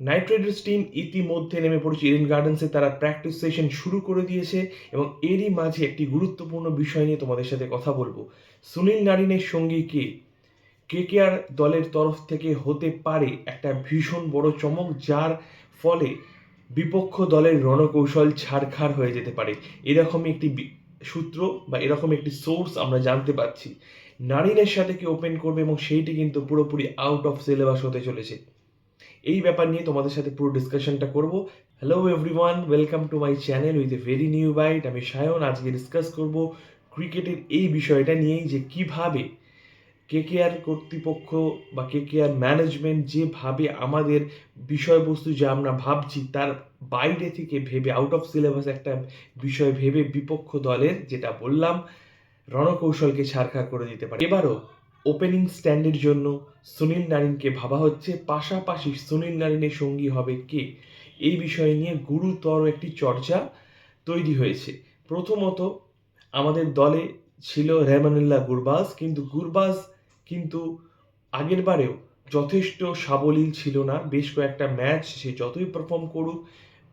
Night Riders team ইতিমধ্যে নেমে পড়েছে ইডেন গার্ডেন্সে তারা প্র্যাকটিস সেশন শুরু করে দিয়েছে এবং এরই মাঝে একটি গুরুত্বপূর্ণ বিষয় নিয়ে তোমাদের সাথে কথা বলব। সুনীল নারিনের সঙ্গী কে? কেকেআর দলের তরফ থেকে হতে পারে একটা ভীষণ বড় চমক, যার ফলে বিপক্ষ দলের রণকৌশল ছাড়খাড় হয়ে যেতে পারে। এরকমই একটি সূত্র বা এরকম একটি সোর্স আমরা জানতে পারছি। নারিনের সাথে কে ওপেন করবে এবং সেইটি কিন্তু পুরোপুরি আউট অফ সিলেবাস হতে চলেছে। এই ব্যাপার নিয়ে তোমাদের সাথে পুরো ডিসকাশনটা করব। Hello everyone welcome to my channel with a very new bite আমি সায়ন, আজকে ডিসকাস করব ক্রিকেটের এই বিষয়টা নিয়েই যে কীভাবে কেকেআর কর্তৃপক্ষ বা কেকেআর ম্যানেজমেন্ট যেভাবে আমাদের বিষয়বস্তু যা আমরা ভাবছি তার বাইরে থেকে ভেবে আউট অফ সিলেবাস একটা বিষয় ভেবে বিপক্ষ দলের যেটা বললাম, রণকৌশলকে ছাড়খাড় করে দিতে পারে। এবারও ওপেনিং স্ট্যান্ডের জন্য সুনীল নারিনকে ভাবা হচ্ছে। পাশাপাশি সুনীল নারিনের সঙ্গী হবে কে? এই বিষয় নিয়ে গুরুতর একটি চর্চা তৈরি হয়েছে। প্রথমত, আমাদের দলে ছিল রেমানুল্লাহ গুরবাজ, কিন্তু গুরবাজ কিন্তু আগের বারেও যথেষ্ট সাবলীল ছিল না। বেশ কয়েকটা ম্যাচ সে যতই পারফর্ম করুক,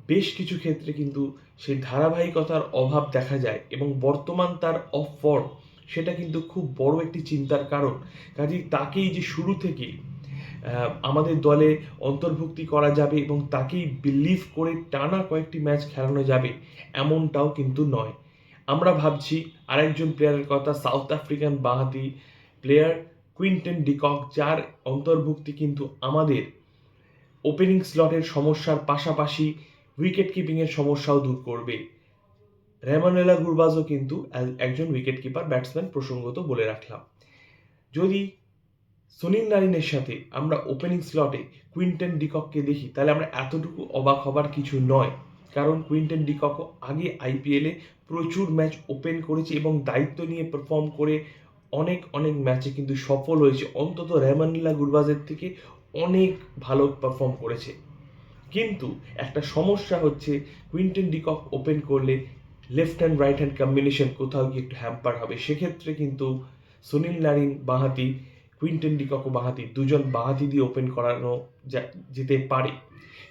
বেশ কিছু ক্ষেত্রে কিন্তু সেই ধারাবাহিকতার অভাব দেখা যায় এবং বর্তমান তার অফ ফর্ম সেটা কিন্তু খুব বড় একটি চিন্তার কারণ। কাজেই তাকেই যে শুরু থেকে আমাদের দলে অন্তর্ভুক্তি করা যাবে এবং তাকেই বিলিভ করে টানা কয়েকটি ম্যাচ খেলানো যাবে, এমনটাও কিন্তু নয়। আমরা ভাবছি আরেকজন প্লেয়ারের কথা সাউথ আফ্রিকান বাহাতি প্লেয়ার কুইন্টেন ডিকক যার অন্তর্ভুক্তি কিন্তু আমাদের ওপেনিং স্লটের সমস্যার পাশাপাশি উইকেট কিপিংয়ের সমস্যাও দূর করবে। রেমানেলা গুরবাজও কিন্তু একজন উইকেট কিপার ব্যাটসম্যান প্রসঙ্গত বলে রাখলাম। যদি সুনীল নারিনের সাথে আমরা ওপেনিং স্লটে কুইন্টেন ডিকককে দেখি, তাহলে আমরা এতটুকু অবাক হবার কিছু নয়। কারণ কুইন্টেন ডিককও আগে আইপিএলে প্রচুর ম্যাচ ওপেন করেছে এবং দায়িত্ব নিয়ে পারফর্ম করে অনেক অনেক ম্যাচে কিন্তু সফল হয়েছে। অন্তত রেমানিলা গুরবাজের থেকে অনেক ভালো পারফর্ম করেছে। কিন্তু একটা সমস্যা হচ্ছে কুইন্টেন ডিকক ওপেন করলে left hand right hand combination কোথাও গিয়ে একটু হ্যাম্পার হবে। সেক্ষেত্রে কিন্তু সুনীল নারিন, বাহাতি কুইন্টেন ডিকক বাহাতি দুজন বাহাতি দিয়ে ওপেন করানো যেতে পারে।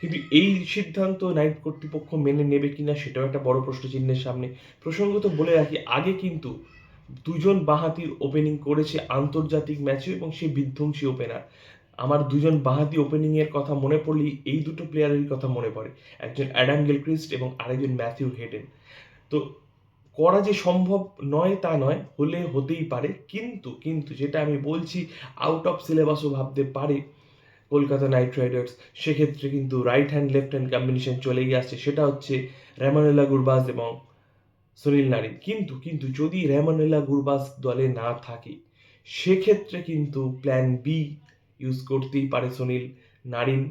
কিন্তু এই সিদ্ধান্ত নাইট কর্তৃপক্ষ মেনে নেবে কিনা সেটাও একটা বড় প্রশ্ন চিহ্নের সামনে। প্রসঙ্গত বলে রাখি, আগে কিন্তু দুজন বাহাতির ওপেনিং করেছে আন্তর্জাতিক ম্যাচে এবং সে বিধ্বংসী ওপেনার আমার দুজন বাহাতি ওপেনিং এর কথা মনে পড়লেই এই দুটো প্লেয়ারেরই কথা মনে পড়ে। একজন অ্যাডাম গিলক্রিস্ট এবং আরেকজন ম্যাথিউ হেডেন। তো করা যে সম্ভব নয় তা নয়, হলে হতেই পারে। কিন্তু কিন্তু যেটা আমি বলছি আউট অফ সিলেবাসও ভাবতে পারে কলকাতা নাইট রাইডার্স সেক্ষেত্রে কিন্তু right hand left hand combination চলেই আসছে। সেটা হচ্ছে রেমানুল্লাহ গুরবাজ এবং সুনীল নারিন কিন্তু কিন্তু যদি রেমানুল্লাহ গুরবাজ দলে না থাকে, সেক্ষেত্রে কিন্তু প্ল্যান বি ইউজ করতেই পারে সুনীল নারিন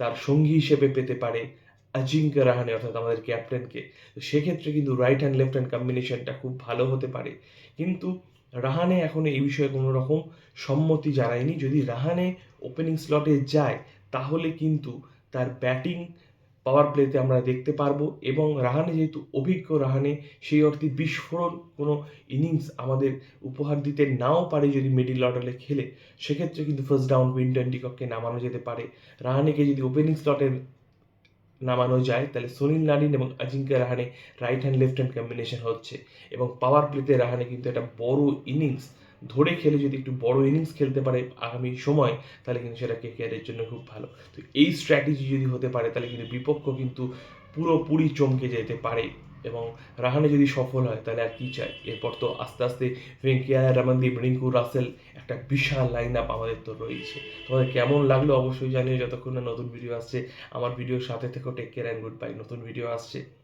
তার সঙ্গী হিসেবে পেতে পারে অজিঙ্ক্য রাহানে অর্থাৎ আমাদের ক্যাপ্টেনকে তো সেক্ষেত্রে কিন্তু রাইট হ্যান্ড লেফট হ্যান্ড কম্বিনেশনটা খুব ভালো হতে পারে। কিন্তু রাহানে এখন এই বিষয়ে কোনো রকম সম্মতি জানায়নি। যদি রাহানে ওপেনিং স্লটে যায়, তাহলে কিন্তু তার ব্যাটিং পাওয়ার প্লেতে আমরা দেখতে পারব। এবং রাহানে যেহেতু অভিজ্ঞ রাহানে সেই অর্থে বিস্ফোরণ কোনো ইনিংস আমাদের উপহার দিতে নাও পারে যদি মিডিল অর্ডারে খেলে। সেক্ষেত্রে কিন্তু ফার্স্ট ডাউন উইন্টন ডিকককে নামানো যেতে পারে। রাহানেকে যদি ওপেনিং স্লটে নামানো যায়, তাহলে সুনীল নারিন এবং Ajinkya Rahane right hand left hand combination হচ্ছে। এবং পাওয়ার প্লেতে রাহানে কিন্তু একটা বড় ইনিংস ধরে খেলে যদি একটু বড় ইনিংস খেলতে পারে আগামী সময়, তাহলে কিন্তু সেটা কেকেআরের জন্য খুব ভালো। তো এই স্ট্র্যাটেজি যদি হতে পারে, তাহলে কিন্তু বিপক্ষ কিন্তু পুরোপুরি চমকে যেতে পারে। এবং রাহানে যদি সফল হয়, তাহলে আর কী চাই? এরপর তো আস্তে আস্তে ভেঙ্কিয়া রামানদীপ রিঙ্কু রাসেল একটা বিশাল লাইন আপ আমাদের তো রয়েছে। তোমাদের কেমন লাগল অবশ্যই জানিও। যতক্ষণ না নতুন ভিডিও আসছে, আমার ভিডিওর সাথে থেকেও take care and good bye নতুন ভিডিও আসছে।